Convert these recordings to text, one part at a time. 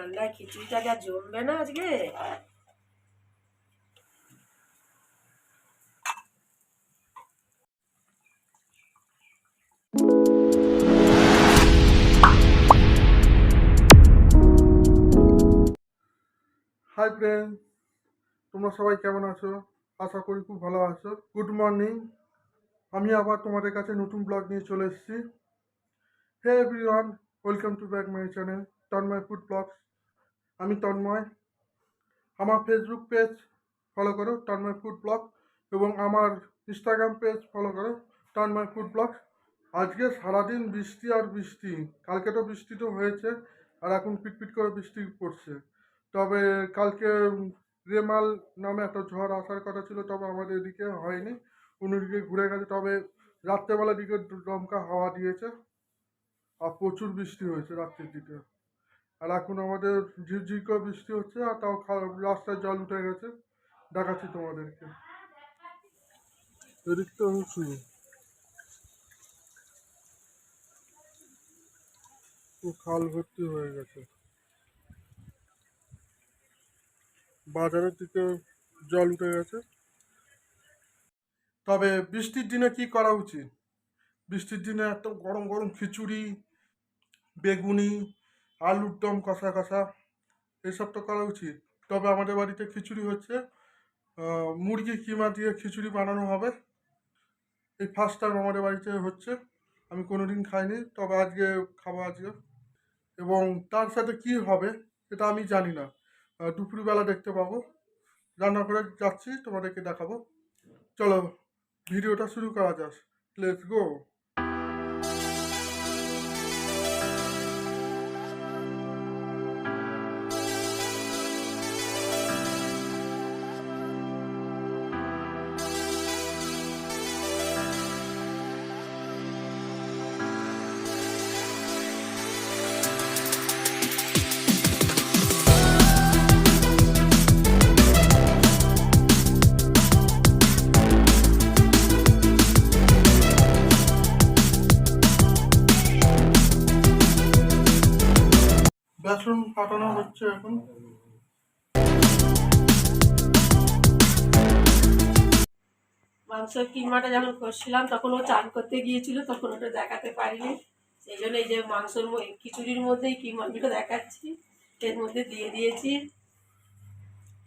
ঠান্ডায় খিচুড়িটা যা জমবে না আজকে? হাই ফ্রেন্ড তোমরা সবাই কেমন আছো? আশা করি খুব ভালো আছো। গুড মর্নিং আমি আবার তোমাদের কাছে নতুন ব্লগ নিয়ে চলে এসেছি। Hey everyone welcome to back my channel Tanmay food blogs আমি তন্ময়। আমার ফেসবুক পেজ ফলো করো, তন্ময় ফুড ব্লগ এবং আমার ইনস্টাগ্রাম পেজ ফলো করো, তন্ময় ফুড ব্লগ আজকে সারাদিন বৃষ্টি আর বৃষ্টি। কালকে তো বৃষ্টি তো হয়েছে, আর এখন পিটপিট করে বৃষ্টি পড়ছে। তবে কালকে রেমাল নামে একটা ঝড় আসার কথা ছিল, তবে আমাদের এদিকে হয়নি, অন্যদিকে ঘুরে গেছে। তবে রাত্রেবেলার দিকে দমকা হাওয়া দিয়েছে, আর প্রচুর বৃষ্টি হয়েছে রাত্রের দিকে। আর এখন আমাদের ঝিরঝির করে বৃষ্টি হচ্ছে, আর তাও রাস্তায় জল উঠে গেছে। দেখাচ্ছি তোমাদেরকে। খাল ভর্তি হয়ে গেছে। বাজারের দিকে জল উঠে গেছে। তবে বৃষ্টির দিনে কি করা উচিত? বৃষ্টির দিনে একদম গরম গরম খিচুড়ি, বেগুনি আলুর দম কষা কষা, এসব তো করা উচিত। তবে আমাদের বাড়িতে খিচুড়ি হচ্ছে মুরগি কিমা দিয়ে খিচুড়ি বানানো হবে। এই ফার্স্ট টাইম আমাদের বাড়িতে হচ্ছে, আমি কোনো দিন খাইনি, তবে আজকে খাব আজকে। এবং তার সাথে কি হবে, সেটা আমি জানি না। দুপুরবেলা দেখতে পাবো। রান্না করে যাচ্ছি, তোমাদেরকে দেখাবো। চলো, ভিডিওটা শুরু করা যাক। লেটস গো হচ্ছে এখন? মাংসের কিমাটা যখন করছিলাম তখন ও চান করতে গিয়েছিল তখন ওটা দেখাতে পারিনি। সেই জন্য এই যে মাংসর খিচুড়ির মধ্যেই কিমাগুলো দেখাচ্ছি এর মধ্যে দিয়ে দিয়েছি।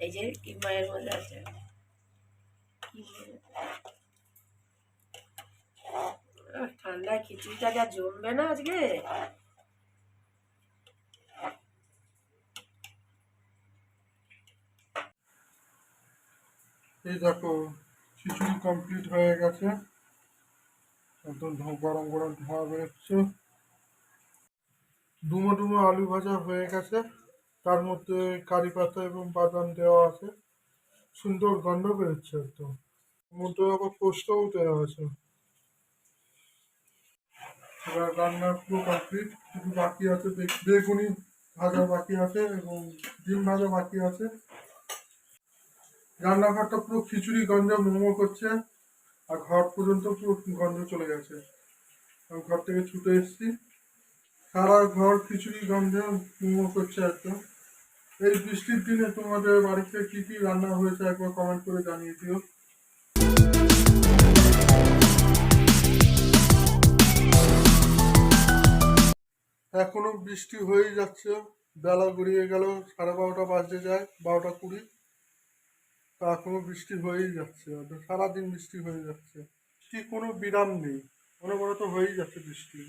এই যে কিমা এর মধ্যে আছে। আহ, ঠান্ডায় খিচুড়িটা যা জমবে না আজকে? এই দেখো, খিচুড়ি কমপ্লিট হয়ে গেছে। একদম গরম গরম ধোঁয়া বেরোচ্ছে। ডুমো ডুমো আলু ভাজা হয়ে গেছে। তার মধ্যে কারি পাতা এবং বাদাম দেওয়া আছে। সুন্দর গন্ধ বেরোচ্ছে একদম। মধ্যে আবার পোস্তও দেওয়া আছে। এবার রান্না পুরো কমপ্লিট শুধু বাকি আছে, বেগুনি ভাজা বাকি আছে এবং ডিম ভাজা বাকি আছে। রান্নাঘরটা পুরো খিচুড়ি গন্ধ মোমো করছে, আর ঘর পর্যন্ত পুরো গন্ধ চলে গেছে। আমি ঘর থেকে ছুটে এসেছি। সারা ঘর খিচুড়ি গন্ধে মোমো করছে একদম। এই বৃষ্টির দিনে তোমাদের বাড়িতে কি কি রান্না হয়েছে একবার কমেন্ট করে জানিয়ে দিও। এখনও বৃষ্টি হয়েই যাচ্ছে। বেলা গড়িয়ে গেল, সাড়ে বারোটা বাজতে যায়, বারোটা কুড়ি। এখনও বৃষ্টি হয়েই যাচ্ছে, সারাদিন বৃষ্টি হয়ে যাচ্ছে। কি কোনো বিরাম নেই অনবরত হয়েই যাচ্ছে বৃষ্টি।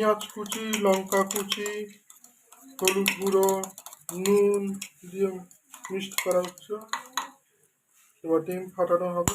পেঁয়াজ কুচি, লঙ্কা কুচি, হলুদ গুঁড়ো, নুন দিয়ে মিক্সড করা হচ্ছে। এবার ডিম ফাটানো হবে।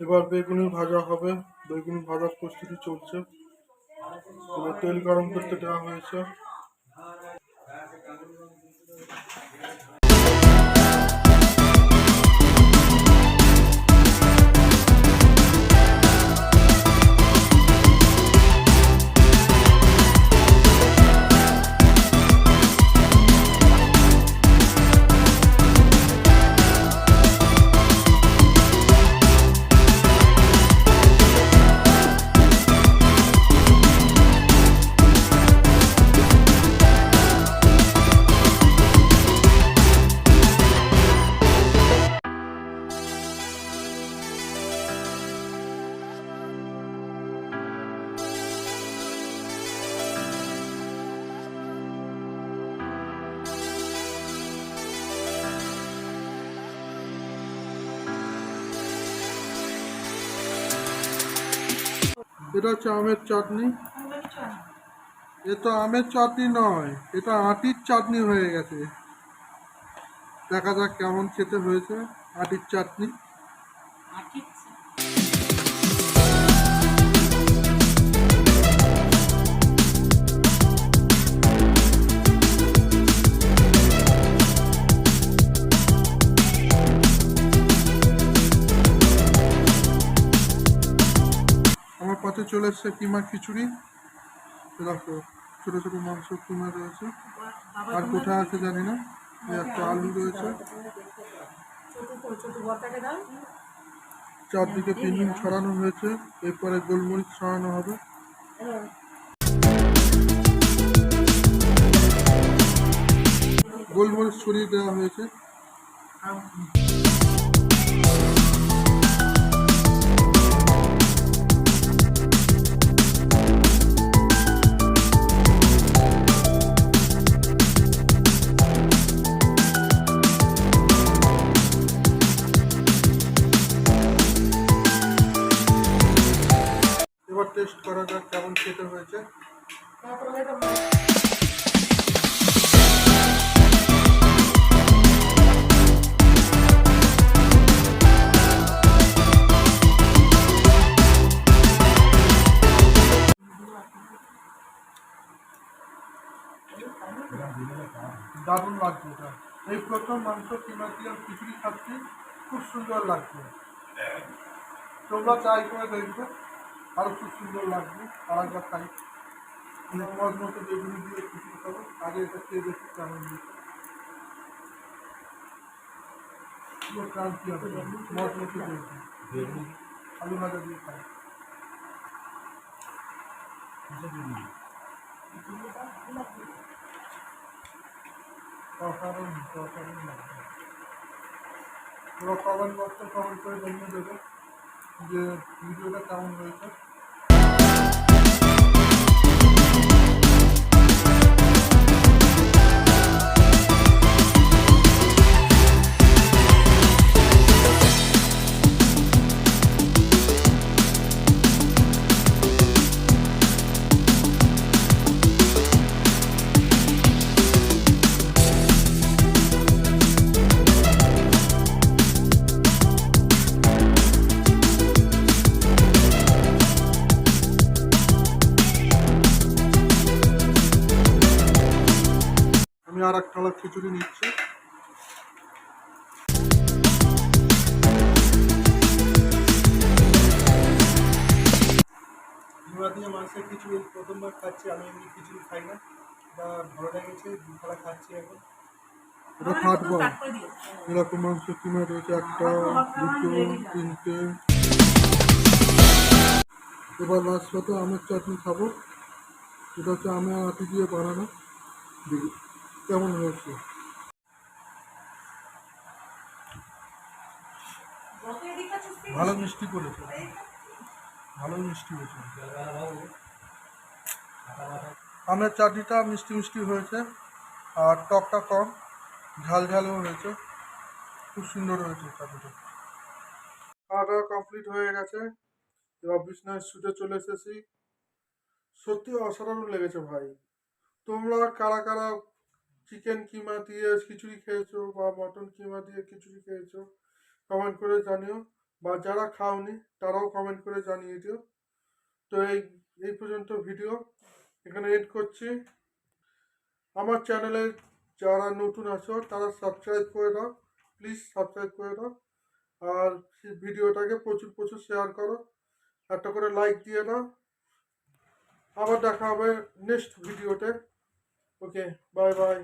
এবার বেগুনি ভাজা হবে। বেগুনি ভাজার প্রস্তুতি চলছে। এবার তেল গরম করতে দেওয়া হয়েছে। এটা হচ্ছে আমের চাটনি। এ তো আমের চাটনি নয় এটা আটির চাটনি হয়ে গেছে। দেখা যাক কেমন খেতে হয়েছে আটির চাটনি। আমার পাতে চলে এসছে কিমা খিচুড়ি। দেখো, ছোটো ছোটো মাংস কিমা রয়েছে। আর কোথায় আছে জানি না একটা আলু রয়েছে। চারদিকে পিঞ্জিন ছড়ানো হয়েছে, এরপরে গোলমরিচ ছড়ানো হবে। গোলমরিচ ছড়িয়ে দেওয়া হয়েছে। টেস্ট করা যাক কেমন খেতে হয়েছে। দারুণ লাগছে এটা। এই প্রথম মাংস কিমা দিয়ে খিচুড়ি খাচ্ছি, খুব সুন্দর লাগছে। তোমরা ট্রাই করে দেখবে। আরও খুব সুন্দর লাগবে আর একবার খাই মজ মতো বেগুনি দিয়ে খিচুড়ি খাব আগে এটা খেয়ে দেখি কেমন ক্রান্তি হবে মজ মতো বেগুনি আলু ভাজা দিয়ে খাই অসাধারণ অসাধারণ লাগবে করে জানিয়ে দেবে। যে ভিডিওটা কেমন হয়েছে আর এক থালা খিচুড়ি নিচ্ছি। ঘোড়া দিয়ে মাংসের খিচুড়ি প্রথমবার খাচ্ছি আমি এমনি খিচুড়ি খাই না। বা ভালো লেগেছে দু থালা খাচ্ছি এখন। এটা ফাটবো এরকম মাংস কিমা রয়েছে একটা দুটো তিনটে। এবার লাস্ট পাতে আমের চাটনি খাব। এটা হচ্ছে আমের আটি দিয়ে বানানো। কেমন হয়েছে? ভালো মিষ্টি করেছে ভালো মিষ্টি হয়েছে। আমের চাটনিটা মিষ্টি মিষ্টি হয়েছে, আর টকটা কম, ঝাল ঝালও হয়েছে। খুব সুন্দর হয়েছে চাটনিটা। খাওয়া দাওয়া কমপ্লিট হয়ে গেছে। এবার বিছনায় শুতে চলে এসেছি। সত্যি অসাধারণ লেগেছে ভাই। তোমরা কারা কারা চিকেন কিমা দিয়ে খিচুড়ি খেয়েছো বা মটন কিমা দিয়ে খিচুড়ি খেয়েছো কমেন্ট করে জানিও। বা যারা খাওনি, তারাও কমেন্ট করে জানিয়ে দিও। তো এই এই পর্যন্ত ভিডিও এখানে এড করছি। আমার চ্যানেলে যারা নতুন আছো, তারা সাবস্ক্রাইব করে দাও। প্লিজ সাবস্ক্রাইব করে দাও। আর ভিডিওটাকে প্রচুর প্রচুর শেয়ার করো। একটা করে লাইক দিয়ে দাও। আবার দেখা হবে নেক্সট ভিডিওতে ওকে বাই বাই